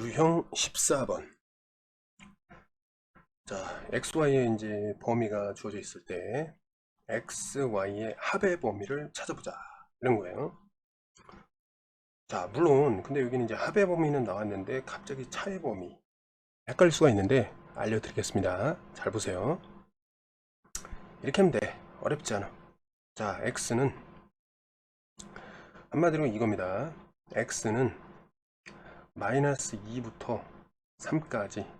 유형 14번. 자, XY의 이제 범위가 주어져 있을 때 XY의 합의 범위를 찾아보자. 이런 거예요. 자, 물론 근데 여기는 이제 합의 범위는 나왔는데 갑자기 차의 범위 헷갈릴 수가 있는데 알려드리겠습니다. 잘 보세요. 이렇게 하면 돼. 어렵지 않아. 자, X는 한마디로 이겁니다. X는 마이너스 2부터 3까지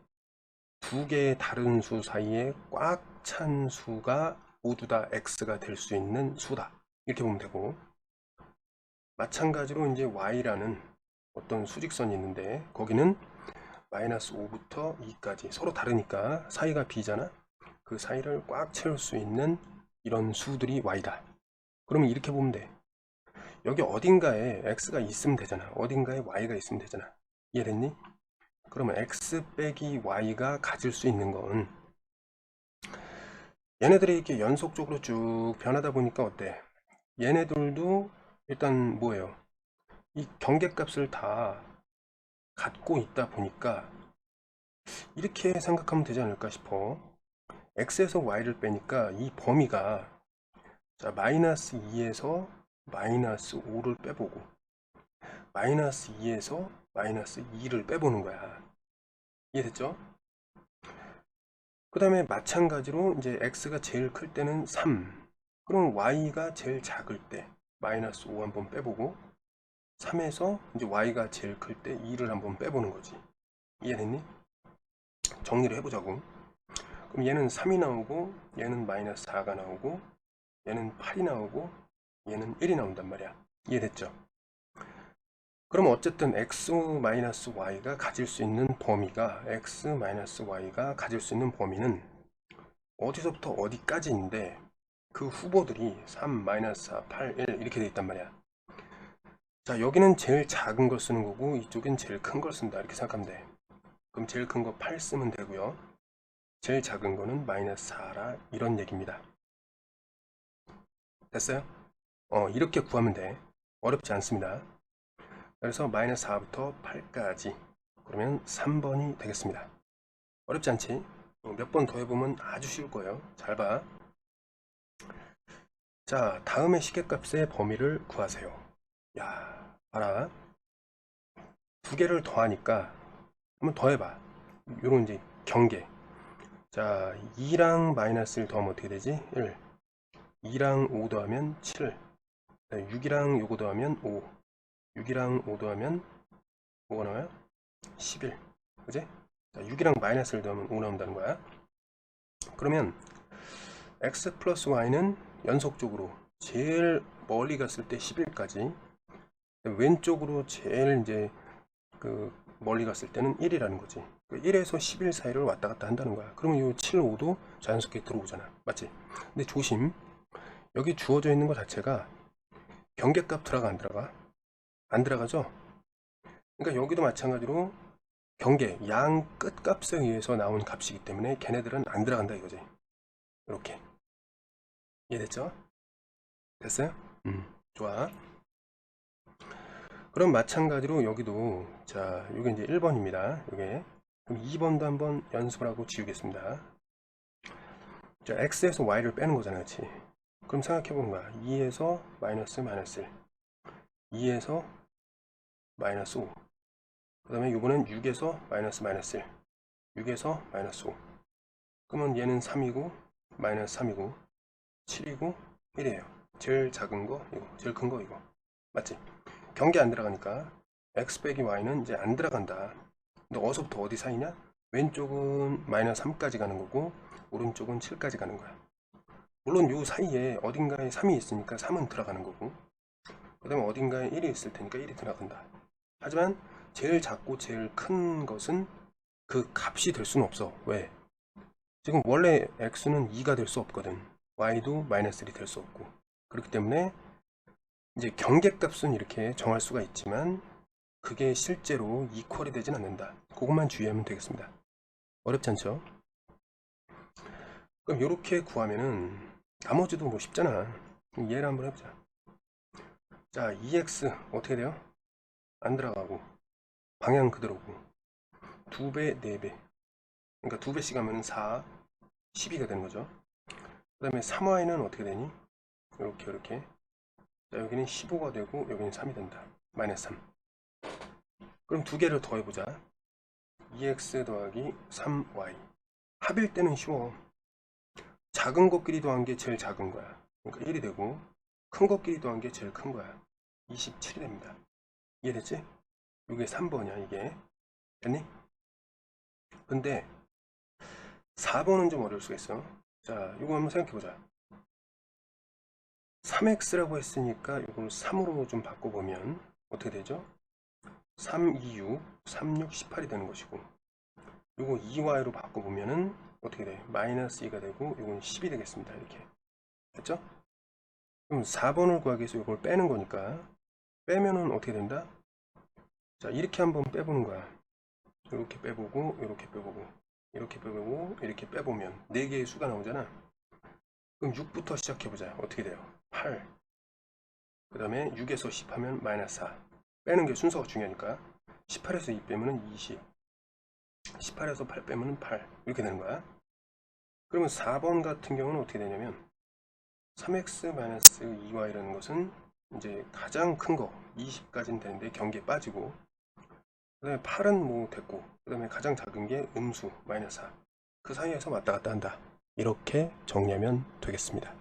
두 개의 다른 수 사이에 꽉 찬 수가 모두 다 x가 될 수 있는 수다. 이렇게 보면 되고 마찬가지로 이제 y라는 어떤 수직선이 있는데 거기는 마이너스 5부터 2까지 서로 다르니까 사이가 b잖아. 그 사이를 꽉 채울 수 있는 이런 수들이 y다. 그러면 이렇게 보면 돼. 여기 어딘가에 x가 있으면 되잖아. 어딘가에 y가 있으면 되잖아. 이해됐니? 그러면 x 빼기 y가 가질 수 있는 건 얘네들이 이렇게 연속적으로 쭉 변하다 보니까 어때? 얘네들도 일단 뭐예요? 이 경계값을 다 갖고 있다 보니까 이렇게 생각하면 되지 않을까 싶어. x에서 y를 빼니까 이 범위가 자, 마이너스 2에서 마이너스 5를 빼보고 마이너스 2에서 마이너스 2를 빼보는 거야. 이해됐죠? 그 다음에 마찬가지로 이제 x가 제일 클 때는 3. 그럼 y가 제일 작을 때 마이너스 5 한번 빼보고 3에서 이제 y가 제일 클 때 2를 한번 빼보는 거지. 이해됐니? 정리를 해보자고. 그럼 얘는 3이 나오고 얘는 마이너스 4가 나오고 얘는 8이 나오고 얘는 1이 나온단 말이야. 이해됐죠? 그럼 어쨌든 x-y가 가질 수 있는 범위가 x-y가 가질 수 있는 범위는 어디서부터 어디까지인데 그 후보들이 3, 4, 8, 1 이렇게 돼 있단 말이야. 자 여기는 제일 작은 걸 쓰는 거고 이쪽엔 제일 큰 걸 쓴다 이렇게 생각하면 돼. 그럼 제일 큰 거 8 쓰면 되고요. 제일 작은 거는 마이너스 4라 이런 얘기입니다. 됐어요? 어 이렇게 구하면 돼. 어렵지 않습니다. 그래서 마이너스 4부터 8까지 그러면 3번이 되겠습니다. 어렵지 않지? 몇 번 더 해보면 아주 쉬울 거예요. 잘 봐. 자, 다음의 시계값의 범위를 구하세요. 야, 봐라. 두 개를 더하니까 한번 더 해봐. 요런 이제 경계. 자, 2랑 마이너스를 더하면 어떻게 되지? 1. 2랑 5 더하면 7. 6이랑 요거 더하면 5. 6이랑 5 더하면 뭐가 나와요? 11 그지? 자, 6이랑 마이너스를 더하면 5 나온다는 거야 그러면 x 플러스 y는 연속적으로 제일 멀리 갔을 때 11까지 왼쪽으로 제일 이제 그 멀리 갔을 때는 1이라는 거지 1에서 11 사이를 왔다 갔다 한다는 거야 그러면 이 7, 5도 자연스럽게 들어오잖아 맞지? 근데 조심 여기 주어져 있는 것 자체가 경계값 들어가 안 들어가? 안 들어가죠? 그러니까 여기도 마찬가지로 경계, 양 끝값에 의해서 나온 값이기 때문에 걔네들은 안 들어간다 이거지. 이렇게. 이해됐죠? 됐어요? 음, 좋아. 그럼 마찬가지로 여기도 자, 이게 이제 1번입니다. 이게 그럼 2번도 한번 연습을 하고 지우겠습니다. 자, x에서 y를 빼는 거잖아, 그렇지? 그럼 생각해 보는 거야. 2에서 마이너스 마이너스 1. 2에서 마이너스 5. 그 다음에 이번엔 6에서 마이너스 마이너스 1. 6에서 마이너스 5. 그러면 얘는 3이고, 마이너스 3이고, 7이고, 1이에요. 제일 작은 거, 이거. 제일 큰 거, 이거. 맞지? 경계 안 들어가니까, x 빼기 y는 이제 안 들어간다. 근데 어디서부터 어디 사이냐? 왼쪽은 마이너스 3까지 가는 거고, 오른쪽은 7까지 가는 거야. 물론 요 사이에 어딘가에 3이 있으니까 3은 들어가는 거고, 그 다음에 어딘가에 1이 있을 테니까 1이 들어간다. 하지만 제일 작고 제일 큰 것은 그 값이 될 수는 없어. 왜? 지금 원래 x는 2가 될 수 없거든. y도 마이너스 1이 될 수 없고. 그렇기 때문에 이제 경계값은 이렇게 정할 수가 있지만 그게 실제로 이퀄이 되진 않는다. 그것만 주의하면 되겠습니다. 어렵지 않죠? 그럼 이렇게 구하면은 나머지도 뭐 쉽잖아. 얘를 한번 해보자. 자, EX 어떻게 돼요? 안 들어가고 방향 그대로고 2배, 4배. 그러니까 2배씩 하면 4, 12가 되는 거죠. 그 다음에 3y는 어떻게 되니? 이렇게, 이렇게. 자, 여기는 15가 되고, 여기는 3이 된다. 마이너스 3. 그럼 두 개를 더해보자. 2x 더하기 3y. 합일 때는 쉬워. 작은 것끼리 더한 게 제일 작은 거야. 그러니까 1이 되고, 큰 것끼리 더한 게 제일 큰 거야. 27이 됩니다. 이해됐지? 이게 3번이야, 이게. 됐니? 근데 4번은 좀 어려울 수가 있어. 자, 이거 한번 생각해보자. 3x라고 했으니까 이걸 3으로 좀 바꿔보면 어떻게 되죠? 3, 2, 6, 3, 6, 18이 되는 것이고 이거 2y로 바꿔보면은 어떻게 돼? 마이너스 2가 되고 이건 10이 되겠습니다. 이렇게. 됐죠? 그럼 4번을 구하기 위해서 이걸 빼는 거니까 빼면은 어떻게 된다? 자, 이렇게 한번 빼보는 거야. 이렇게 빼보고, 이렇게 빼보고, 이렇게 빼보고, 이렇게 빼보면 4개의 수가 나오잖아. 그럼 6부터 시작해보자. 어떻게 돼요? 8. 그 다음에 6에서 10 하면 마이너스 4. 빼는 게 순서가 중요하니까. 18에서 2 빼면 20. 18에서 8 빼면 8. 이렇게 되는 거야. 그러면 4번 같은 경우는 어떻게 되냐면 3x-2y라는 것은 이제 가장 큰 거 20까지는 되는데 경계에 빠지고 그 다음에 8은 뭐 됐고 그 다음에 가장 작은 게 음수 마이너스 4. 그 사이에서 왔다 갔다 한다. 이렇게 정리하면 되겠습니다.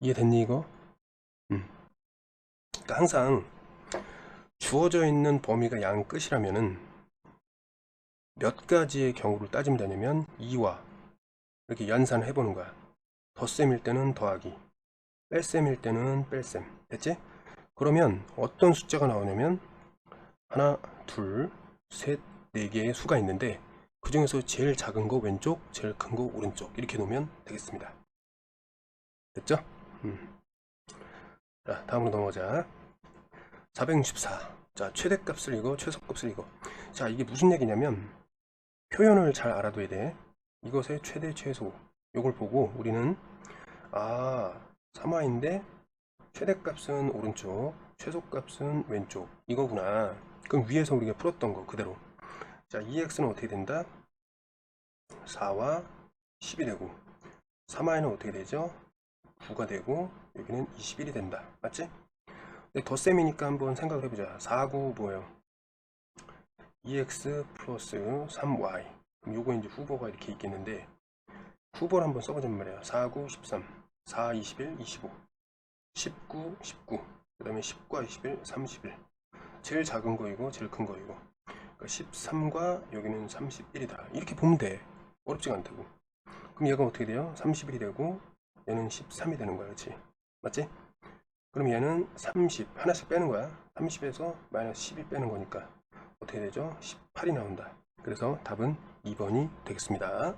이해됐니 이거? 음. 그러니까 항상 주어져 있는 범위가 양 끝이라면은 몇 가지의 경우를 따지면 되냐면 2와 이렇게 연산을 해보는 거야. 덧셈일 때는 더하기, 뺄셈일 때는 뺄셈. 됐지? 그러면 어떤 숫자가 나오냐면 하나, 둘, 셋, 네 개의 수가 있는데 그 중에서 제일 작은 거 왼쪽, 제일 큰 거 오른쪽 이렇게 놓으면 되겠습니다. 됐죠? 음. 자, 다음으로 넘어가자. 464. 자, 최대값을 이거, 최소값을 이거. 자, 이게 무슨 얘기냐면 표현을 잘 알아둬야 돼. 이것의 최대, 최소. 요걸 보고 우리는 아, 3화인데 최대값은 오른쪽, 최소값은 왼쪽. 이거구나. 그럼 위에서 우리가 풀었던 거 그대로. 자, 2x는 어떻게 된다? 4와 10이 되고 3y는 어떻게 되죠? 9가 되고 여기는 21이 된다. 맞지? 근데 덧셈이니까 한번 생각을 해보자. 4, 9 뭐예요? 2x 플러스 3y 그럼 요거 이제 후보가 이렇게 있겠는데 후보를 한번 써보자면 말이야. 4, 9, 13 4, 21, 25 19, 19 그 다음에 10과 21, 31 제일 작은 거이고 제일 큰 거이고. 그러니까 13과 여기는 31이다. 이렇게 보면 돼. 어렵지가 않다고. 그럼 얘가 어떻게 돼요? 31이 되고 얘는 13이 되는 거야 그렇지 맞지? 그럼 얘는 30 하나씩 빼는 거야. 30에서 마이너스 12 빼는 거니까 어떻게 되죠? 18이 나온다. 그래서 답은 2번이 되겠습니다